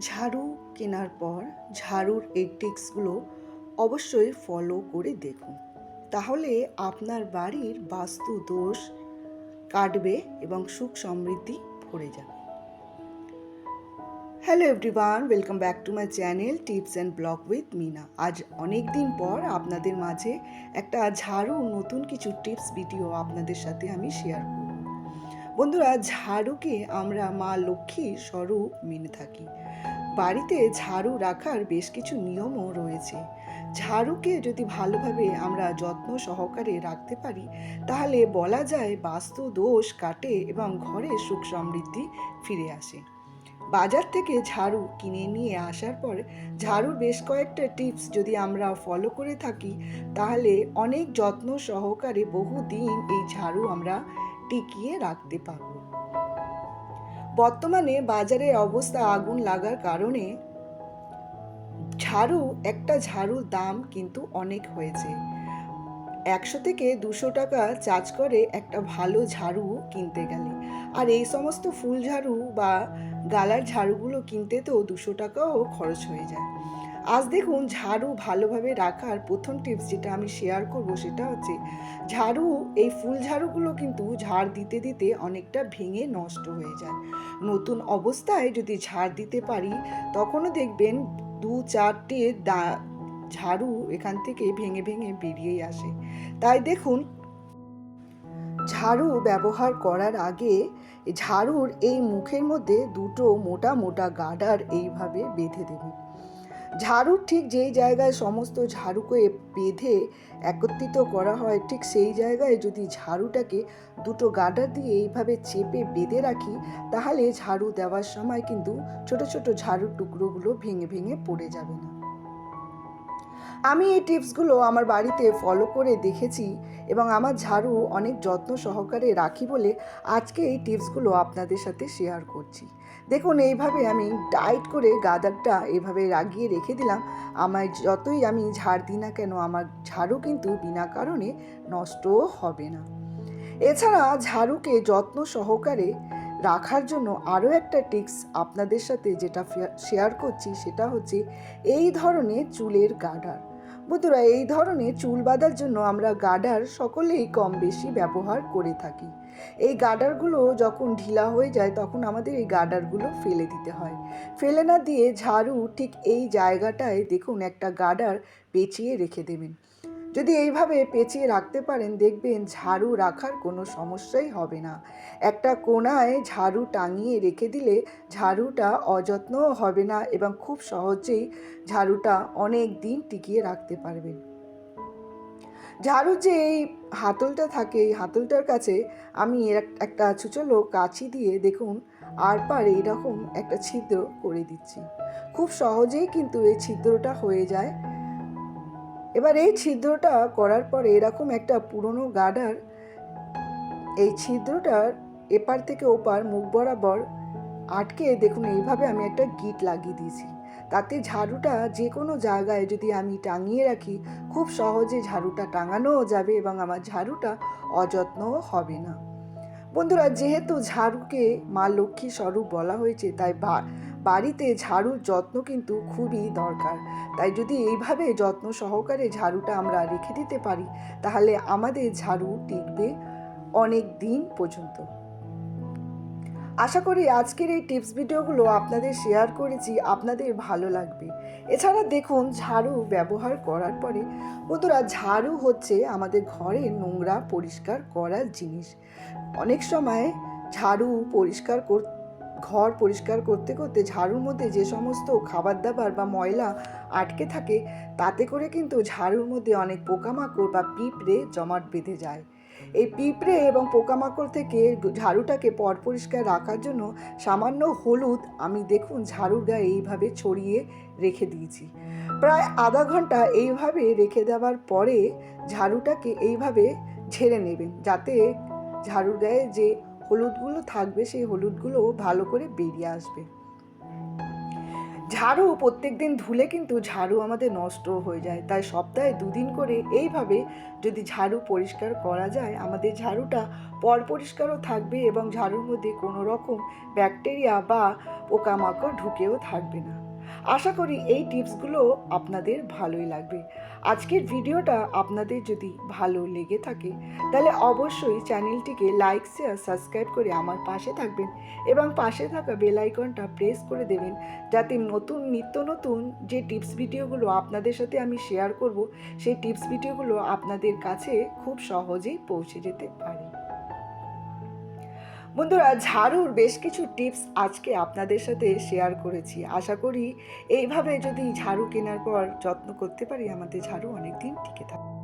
ঝাড়ু কেনার পর ঝাড়ুর এই টিক্সগুলো অবশ্যই ফলো করে দেখুন। তাহলে আপনার বাড়ির বাস্তু দোষ কাটবে এবং সুখ সমৃদ্ধি ভরে যাবে। Hello everyone welcome back to my channel tips and blog with Meena আজ অনেক দিন পর আপনাদের মাঝে একটা ঝাড়ু নতুন কিছু টিপস ভিডিও আপনাদের সাথে আমি শেয়ার করব। বন্ধুরা, ঝাড়ুকে আমরা মা লক্ষ্মীর স্বরূপ মেনে থাকি। বাড়িতে ঝাড়ু রাখার বেশ কিছু নিয়মও রয়েছে। ঝাড়ুকে যদি ভালোভাবে আমরা যত্ন সহকারে রাখতে পারি, তাহলে বলা যায় বাস্তু দোষ কাটে এবং ঘরে সুখ সমৃদ্ধি ফিরে আসে। বাজার থেকে ঝাড়ু কিনে নিয়ে আসার পর ঝাড়ুর বেশ কয়েকটা টিপস যদি আমরা ফলো করে থাকি, তাহলে অনেক যত্ন সহকারে বহুদিন এই ঝাড়ু আমরা টিকিয়ে রাখতে পারব। বর্তমানে বাজারের অবস্থা আগুন লাগার কারণে ঝাড়ু, একটা ঝাড়ুর দাম কিন্তু অনেক হয়েছে। একশো থেকে দুশো টাকা চার্জ করে একটা ভালো ঝাড়ু কিনতে গেলে। আর এই সমস্ত ফুল ঝাড়ু বা গালার ঝাড়ুগুলো কিনতে তো দুশো টাকাও খরচ হয়ে যায়। আজ দেখুন ঝাড়ু ভালোভাবে রাখার প্রথম টিপস যেটা আমি শেয়ার করব সেটা হচ্ছে, ঝাড়ু, এই ফুল ঝাড়ুগুলো কিন্তু ঝাড় দিতে দিতে অনেকটা ভেঙে নষ্ট হয়ে যায়। নতুন অবস্থায় যদি ঝাড় দিতে পারি, তখনও দেখবেন দু চারটে দা, ঝাড়ু এখান থেকে ভেঙে ভেঙে বেরিয়েই আসে। তাই দেখুন, ঝাড়ু ব্যবহার করার আগে ঝাড়ুর এই মুখের মধ্যে দুটো মোটা মোটা গার্ডার এইভাবে বেঁধে দেবেন। ঝাড়ুর ঠিক যেই জায়গায় সমস্ত ঝাড়ুকে বেঁধে একত্রিত করা হয়, ঠিক সেই জায়গায় যদি ঝাড়ুটাকে দুটো গাডা দিয়ে এইভাবে চেপে বেঁধে রাখি, তাহলে ঝাড়ু দেওয়ার সময় কিন্তু ছোট ছোট ঝাড়ুর টুকরোগুলো ভেঙে ভেঙে পড়ে যাবে না। আমি এই টিপসগুলো আমার বাড়িতে ফলো করে দেখেছি এবং আমার ঝাড়ু অনেক যত্ন সহকারে রাখি বলে আজকে এই টিপসগুলো আপনাদের সাথে শেয়ার করছি। দেখুন, এইভাবে আমি টাইট করে গাদারটা এভাবে রাগিয়ে রেখে দিলাম। আমার যতই আমি ঝাড় দিই না কেন, আমার ঝাড়ু কিন্তু বিনা কারণে নষ্ট হবে না। এছাড়া ঝাড়ুকে যত্ন সহকারে রাখার জন্য আরও একটা টিপস আপনাদের সাথে যেটা শেয়ার করছি সেটা হচ্ছে এই ধরনের চুলের গার্ডার বন্ধুরা, এই ধরনের চুল বাঁধার জন্য আমরা গার্ডার সকলেই কম বেশি ব্যবহার করে থাকি। এই গার্ডারগুলো যখন ঢিলা হয়ে যায়, তখন আমাদের এই গার্ডারগুলো ফেলে দিতে হয়। ফেলে না দিয়ে ঝাড়ু ঠিক এই জায়গাটায় দেখুন একটা গার্ডার পেঁচিয়ে রেখে দেবেন। যদি এইভাবে পেঁচিয়ে রাখতে পারেন, দেখবেন ঝাড়ু রাখার কোনো সমস্যাই হবে না। একটা কোনায় ঝাড়ু টাঙিয়ে রেখে দিলে ঝাড়ুটা অযত্নও হবে না এবং খুব সহজেই ঝাড়ুটা অনেক দিন টিকিয়ে রাখতে পারবেন। ঝাড়ুর যে এই হাতলটা থাকে, এই হাতলটার কাছে আমি একটা ছুচলো কাছি দিয়ে দেখুন আর পার এইরকম একটা ছিদ্র করে দিচ্ছি। খুব সহজেই কিন্তু এই ছিদ্রটা হয়ে যায়। এবার এই ছিদ্রটা করার পরে এরকম একটা পুরনো গার্ডার এই ছিদ্রটার এপার থেকে ওপার মুখ বরাবর আটকে দেখুন, এইভাবে আমি একটা গিট লাগিয়ে দিয়েছি। তাতে ঝাড়ুটা যে কোনো জায়গায় যদি আমি টাঙিয়ে রাখি, খুব সহজে ঝাড়ুটা টাঙানোও যাবে এবং আমার ঝাড়ুটা অযত্নও হবে না। বন্ধুরা, যেহেতু ঝাড়ুকে মা লক্ষ্মী স্বরূপ বলা হয়েছে, তাই বাড়িতে ঝাড়ুর যত্ন কিন্তু খুবই দরকার। তাই যদি এইভাবে যত্ন সহকারে ঝাড়ুটা আমরা রেখে দিতে পারি, তাহলে আমাদের ঝাড়ু টিকবে অনেক দিন পর্যন্ত। আশা করি আজকের এই টিপস ভিডিওগুলো আপনাদের শেয়ার করেছি, আপনাদের ভালো লাগবে। এছাড়া দেখুন, ঝাড়ু ব্যবহার করার পরে বন্ধুরা, ঝাড়ু হচ্ছে আমাদের ঘরে নোংরা পরিষ্কার করার জিনিস। অনেক সময় ঝাড়ু পরিষ্কার করতে ঘর পরিষ্কার করতে করতে ঝাড়ুর মধ্যে যে সমস্ত খাবার দাবার বা ময়লা আটকে থাকে, তাতে করে কিন্তু ঝাড়ুর মধ্যে অনেক পোকামাকড় বা পিঁপড়ে জমাট বেঁধে যায়। এই পিঁপড়ে এবং পোকামাকড় থেকে ঝাড়ুটাকে পর পরিষ্কার রাখার জন্য সামান্য হলুদ আমি দেখুন ঝাড়ুর গায়ে এইভাবে ছড়িয়ে রেখে দিয়েছি। প্রায় আধা ঘণ্টা এইভাবে রেখে দেওয়ার পরে ঝাড়ুটাকে এইভাবে ঝেড়ে নেবেন, যাতে ঝাড়ুর গায়ে যে হলুদগুলো থাকবে, সেই হলুদগুলো ভালো করে বেরিয়ে আসবে। ঝাড়ু প্রত্যেক দিন ধুলে কিন্তু ঝাড়ু আমাদের নষ্ট হয়ে যায়। তাই সপ্তাহে দুদিন করে এইভাবে যদি ঝাড়ু পরিষ্কার করা যায়, আমাদের ঝাড়ুটা পর পরিষ্কারও থাকবে এবং ঝাড়ুর মধ্যে কোনো রকম ব্যাকটেরিয়া বা পোকামাকড় ঢুকেও থাকবে না। আশা করি এই টিপসগুলো আপনাদের ভালোই লাগবে। আজকের ভিডিওটা আপনাদের যদি ভালো লেগে থাকে, তাহলে অবশ্যই চ্যানেলটিকে লাইক, শেয়ার, সাবস্ক্রাইব করে আমার পাশে থাকবেন এবং পাশে থাকা বেল আইকনটা প্রেস করে দেবেন যাতে নতুন, নিত্য নতুন যে টিপস ভিডিওগুলো আপনাদের সাথে আমি শেয়ার করব, সেই টিপস ভিডিওগুলো আপনাদের কাছে খুব সহজেই পৌঁছে যেতে পারে। বন্ধুরা, ঝাড়ুর বেশ কিছু টিপস আজকে আপনাদের সাথে শেয়ার করেছি। আশা করি এইভাবে যদি ঝাড়ু কেনার পর যত্ন করতে পারি, আমাদের ঝাড়ু অনেক দিন টিকে থাকে